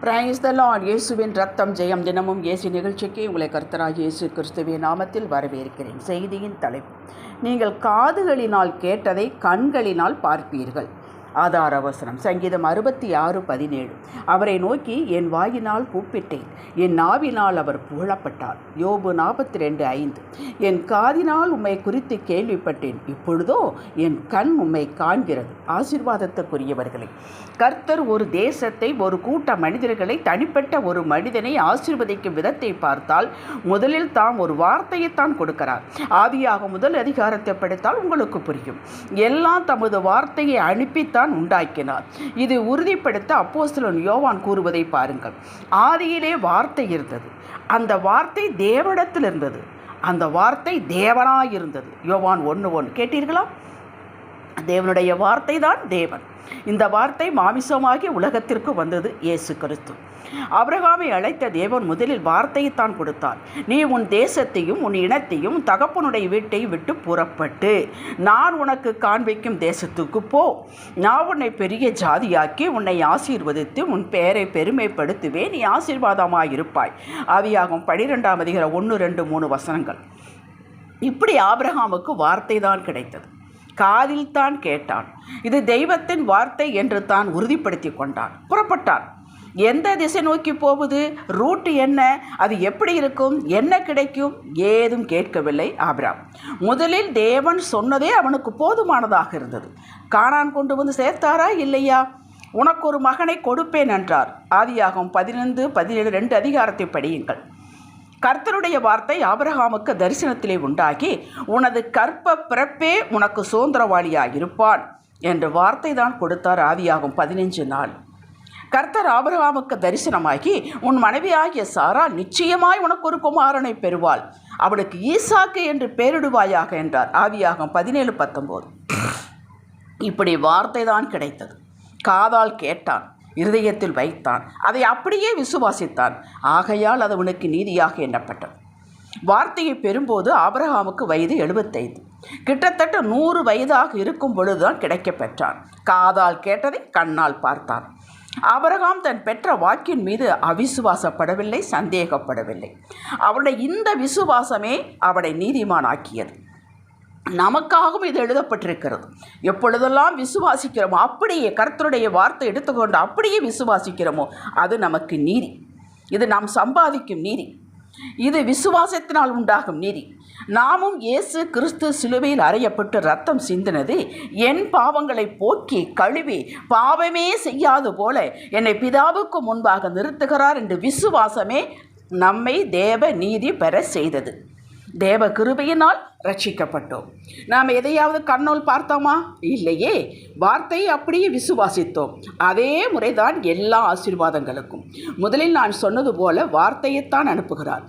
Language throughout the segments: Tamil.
பிரைஸ் த லார்ட் இயேசுவின் ரத்தம் ஜெயம். தினமும் இயேசு நிகழ்ச்சிக்கு உங்களை கர்த்தராக இயேசு கிறிஸ்துவின் நாமத்தில் வரவேற்கிறேன். செய்தியின் தலைப்பு நீங்கள் காதுகளினால் கேட்டதை கண்களினால் பார்ப்பீர்கள். ஆதார அவசரம் சங்கீதம் அறுபத்தி ஆறு பதினேழு. அவரை நோக்கி என் வாயினால் கூப்பிட்டேன். என் நாவினால் அவர் புகழப்பட்டார். யோபு நாற்பத்தி ரெண்டு ஐந்து. என் காதினால் உம்மை குறித்து கேள்விப்பட்டேன். இப்பொழுதோ என் கண் உம்மை காண்கிறது. ஆசீர்வாதத்துக்குரியவர்களை கர்த்தர் ஒரு தேசத்தை ஒரு கூட்ட மனிதர்களை தனிப்பட்ட ஒரு மனிதனை ஆசீர்வதிக்கும் விதத்தை பார்த்தால் முதலில் தாம் ஒரு வார்த்தையைத்தான் கொடுக்கிறார். ஆதியாக முதல் அதிகாரத்தை படித்தால் உங்களுக்கு புரியும். எல்லாம் தமது வார்த்தையை அனுப்பித்தான் உண்டாக்கினார். இது உறுதிப்படுத்த அப்போஸ்தலன் யோவான் கூறுவதை பாருங்கள். ஆதியிலே வார்த்தை இருந்தது. அந்த வார்த்தை தேவனிடத்தில் இருந்தது. அந்த வார்த்தை தேவனாயிருந்தது யோவான் ஒன்று ஒன்று. கேட்டீர்களா? தேவனுடைய வார்த்தை தான் தேவன். இந்த வார்த்தை மாமிசமாகி உலகத்திற்கு வந்தது இயேசு கிறிஸ்து. அபிரகாமை அழைத்த தேவன் முதலில் வார்த்தையைத்தான் கொடுத்தார். நீ உன் தேசத்தையும் உன் இனத்தையும் தகப்பனுடைய வீட்டை விட்டு புறப்பட்டு நான் உனக்கு காண்பிக்கும் தேசத்துக்கு போ. நான் உன்னை பெரிய ஜாதியாக்கி உன்னை ஆசீர்வதித்து உன் பெயரை பெருமைப்படுத்துவேன். நீ ஆசீர்வாதமாக இருப்பாய். ஆவியாகும் பனிரெண்டாம் அதிகார ஒன்று ரெண்டு மூணு வசனங்கள். இப்படி ஆபிரகாமுக்கு வார்த்தை தான் கிடைத்தது. காதில் தான் கேட்டான். இது தெய்வத்தின் வார்த்தை என்று தான் உறுதிப்படுத்தி கொண்டான். புறப்பட்டான். எந்த திசை நோக்கி போகுது ரூட் என்ன? அது எப்படி இருக்கும்? என்ன கிடைக்கும்? ஏதும் கேட்கவில்லை ஆபிராம். முதலில் தேவன் சொன்னதே அவனுக்கு போதுமானதாக இருந்தது. காணான் கொண்டு வந்து சேர்த்தாரா இல்லையா? உனக்கு ஒரு மகனை கொடுப்பேன் என்றார். ஆதியாகும் பதினைந்து பதினேழு ரெண்டு அதிகாரத்தை படியுங்கள். கர்த்தருடைய வார்த்தை ஆபிரகாமுக்கு தரிசனத்திலே உண்டாகி உனது கற்ப பிறப்பே உனக்கு சுதந்திரவாளியாக இருப்பான் என்ற வார்த்தை தான் கொடுத்தார் ஆவியாகும் பதினஞ்சு நாள். கர்த்தர் ஆபிரகாமுக்கு தரிசனமாகி உன் மனைவியாகிய சாரா நிச்சயமாய் உனக்கு ஒரு குமாரனை பெறுவாள். அவளுக்கு ஈசாக்கு என்று பெயரிடுவாயாக என்றார் ஆவியாகும் பதினேழு பத்தொம்போது. இப்படி வார்த்தை தான் கிடைத்தது. காதால் கேட்டான். இருதயத்தில் வைத்தான். அதை அப்படியே விசுவாசித்தான். ஆகையால் அது உனக்கு நீதியாக எண்ணப்பட்டது. வார்த்தையை பெறும்போது ஆபரகாமுக்கு வயது எழுபத்தைந்து. கிட்டத்தட்ட நூறு வயதாக இருக்கும் பொழுதுதான் கிடைக்கப் பெற்றான். காதால் கேட்டதை கண்ணால் பார்த்தான். அபரகாம் தன் பெற்ற வாக்கின் மீது அவிசுவாசப்படவில்லை சந்தேகப்படவில்லை. அவருடைய இந்த விசுவாசமே அவனை நீதிமானாக்கியது. நமக்காகவும் இது எழுதப்பட்டிருக்கிறது. எப்பொழுதெல்லாம் விசுவாசிக்கிறோமோ அப்படியே கர்த்தருடைய வார்த்தை எடுத்துக்கொண்டு அப்படியே விசுவாசிக்கிறோமோ அது நமக்கு நீதி. இது நாம் சம்பாதிக்கும் நீதி. இது விசுவாசத்தினால் உண்டாகும் நீதி. நாமும் இயேசு கிறிஸ்து சிலுவையில் அறையப்பட்டு ரத்தம் சிந்தினது என் பாவங்களை போக்கி கழுவி பாவமே செய்யாது போல என்னை பிதாவுக்கு முன்பாக நிறுத்துகிறார் என்று விசுவாசமே நம்மை தேவ நீதி பெற செய்தது. தேவ கிருபையினால் ரட்சிக்கப்பட்டோம். நாம் எதையாவது கண்ணோல் பார்த்தோமா? இல்லையே. வார்த்தையை அப்படியே விசுவாசித்தோம். அதே முறைதான் எல்லா ஆசீர்வாதங்களுக்கும். முதலில் நான் சொன்னது போல வார்த்தையைத்தான் அனுப்புகிறார்.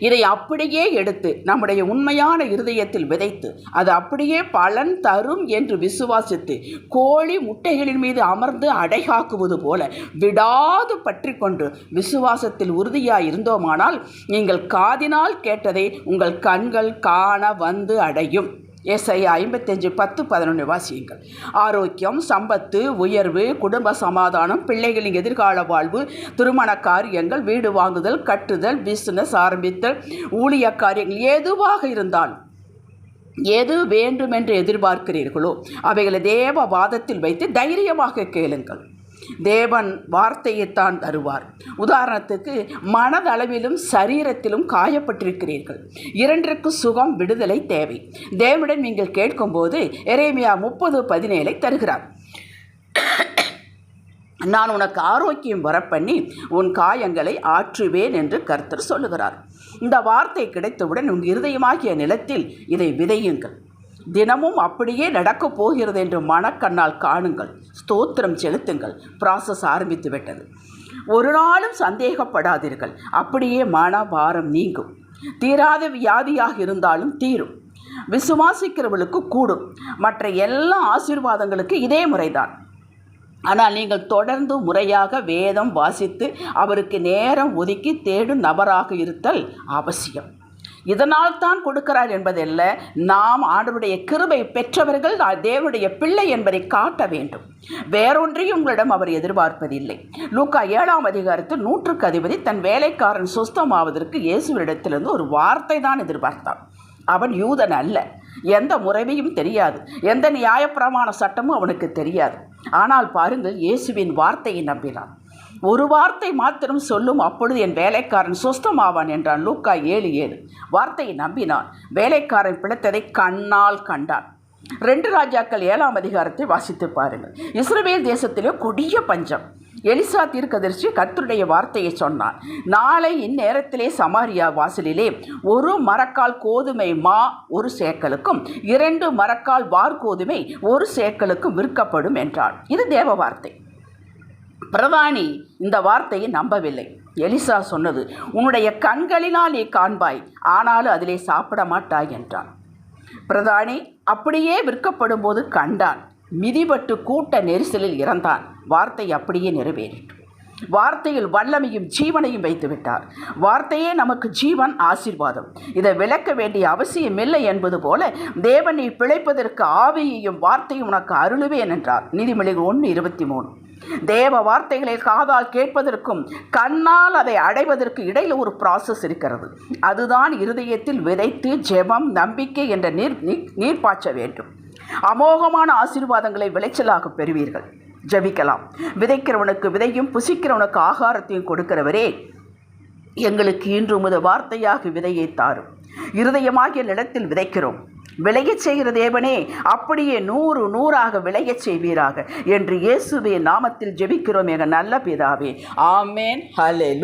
இதை அப்படியே எடுத்து நம்முடைய உண்மையான இருதயத்தில் விதைத்து அது அப்படியே பலன் தரும் என்று விசுவாசித்து கோழி முட்டைகளின் மீது அமர்ந்து அடைகாக்குவது போல விடாது பற்றி கொண்டு விசுவாசத்தில் உறுதியாக இருந்தோமானால் நீங்கள் காதினால் கேட்டதை உங்கள் கண்கள் காண வந்து அடையும். எஸ்ஐ ஐம்பத்தஞ்சு பத்து பதினொன்று வாசியுங்கள். ஆரோக்கியம் சம்பத்து உயர்வு குடும்ப சமாதானம் பிள்ளைகளின் எதிர்கால வாழ்வு திருமண காரியங்கள் வீடு வாங்குதல் கட்டுதல் பிஸ்னஸ் ஆரம்பித்தல் ஊழிய காரியங்கள் எதுவாக இருந்தாலும் எது வேண்டும் என்று எதிர்பார்க்கிறீர்களோ அவைகளை தேவ வாதத்தில் வைத்து தைரியமாக கேளுங்கள். தேவன் வார்த்தையைத்தான் தருவார். உதாரணத்துக்கு மனதளவிலும் சரீரத்திலும் காயப்பட்டிருக்கிறீர்கள். இரண்டிற்கு சுகம் விடுதலை தேவை. தேவனிடம் நீங்கள் கேட்கும்போது எரேமியா முப்பது பதினேழை தருகிறார். நான் உனக்கு ஆரோக்கியம் வரப்பண்ணி உன் காயங்களை ஆற்றுவேன் என்று கர்த்தர் சொல்லுகிறார். இந்த வார்த்தை கிடைத்தவுடன் உன் இருதயமாகிய நிலத்தில் இதை விதையுங்கள். தினமும் அப்படியே நடக்கப் போகிறது என்று மனக்கண்ணால் காணுங்கள். ஸ்தோத்திரம் செலுத்துங்கள். ப்ராசஸ் ஆரம்பித்து விட்டது. ஒரு நாளும் சந்தேகப்படாதீர்கள். அப்படியே மனபாரம் நீங்கும். தீராத வியாதியாக இருந்தாலும் தீரும். விசுவாசிக்கிறவர்களுக்கு கூடும். மற்ற எல்லா ஆசீர்வாதங்களுக்கு இதே முறைதான். ஆனால் நீங்கள் தொடர்ந்து முறையாக வேதம் வாசித்து அவருக்கு நேரம் ஒதுக்கி தேடும் நபராக இருத்தல் அவசியம். இதனால் தான் கொடுக்கிறார் என்பதல்ல நாம் ஆண்டவருடைய கிருபை பெற்றவர்கள் தேவனுடைய பிள்ளை என்பதை காட்ட வேண்டும். வேறொன்றையும் உங்களிடம் அவர் எதிர்பார்ப்பதில்லை. லூக்கா ஏழாம் அதிகாரத்தில் நூற்றுக்கு அதிபதி தன் வேலைக்காரன் சுஸ்தமாவதற்கு இயேசுவிடத்திலிருந்து ஒரு வார்த்தை தான் எதிர்பார்த்தான். அவன் யூதன் அல்ல. எந்த முறைமையும் தெரியாது. எந்த நியாயப்பிரமாண சட்டமும் அவனுக்கு தெரியாது. ஆனால் பாருங்கள் இயேசுவின் வார்த்தையை நம்பினான். ஒரு வார்த்தை மாத்திரம் சொல்லும் அப்பொழுது என் வேலைக்காரன் சுஸ்தமாவான் என்றான் லூக்கா ஏழு ஏழு. வார்த்தையை நம்பினான். வேலைக்காரன் பிழைத்ததை கண்ணால் கண்டான். ரெண்டு ராஜாக்கள் ஏழாம் அதிகாரத்தை வாசித்து பாருங்கள். இஸ்ரேல் தேசத்திலே கொடிய பஞ்சம். எலிசா தீர்க்கதரிசி கர்த்தருடைய வார்த்தையை சொன்னான். நாளை இந்நேரத்திலே சமாரியா வாசலிலே ஒரு மரக்கால் கோதுமை மா ஒரு சேக்கலுக்கும் இரண்டு மரக்கால் வார்கோதுமை ஒரு சேக்கலுக்கும் விற்கப்படும் என்றான். இது தேவ வார்த்தை. பிரதானி இந்த வார்த்தையை நம்பவில்லை. எலிசா சொன்னது உன்னுடைய கண்களினால் நீ காண்பாய் ஆனாலும் அதிலே சாப்பிட மாட்டாய் என்றான். பிரதானி அப்படியே விற்கப்படும் போது கண்டான் மிதிபட்டு கூட்ட நெரிசலில் இறந்தான். வார்த்தை அப்படியே நிறைவேறிற்று. வார்த்தையில் வல்லமையும் ஜீவனையும் வைத்து விட்டார். வார்த்தையே நமக்கு ஜீவன் ஆசீர்வாதம். இதை விளக்க வேண்டிய அவசியமில்லை என்பது போல தேவன் நீ பிழைப்பதற்கு ஆவியையும் வார்த்தையும் உனக்கு அருளுவேன் என்றார். நீதிமொழிகள் ஒன்று இருபத்தி மூணு. தேவ வார்த்தைகளை காதால் கேட்பதற்கும் கண்ணால் அதை அடைவதற்கு இடையில் ஒரு ப்ராசஸ் இருக்கிறது. அதுதான் இருதயத்தில் விதைத்து ஜெபம் நம்பிக்கை என்ற நீர் நீ- நீர் பாய்ச்ச வேண்டும். அமோகமான ஆசீர்வாதங்களை விளைச்சலாக பெறுவீர்கள். ஜெபிக்கலாம். விதைக்கிறவனுக்கு விதையும் புசிக்கிறவனுக்கு ஆகாரத்தையும் கொடுக்கிறவரே எங்களுக்கு இன்று உமது வார்த்தையாக விதையை தாரும். இருதயமாகிய நிலத்தில் விதைக்கிறோம். விளையச் செய்கிற தேவனே அப்படியே நூறு நூறாக விளையச் செய்வீராக. என்று இயேசுவே நாமத்தில் ஜெபிக்கிறோம் எங்க நல்ல பிதாவே. ஆமேன். ஹலே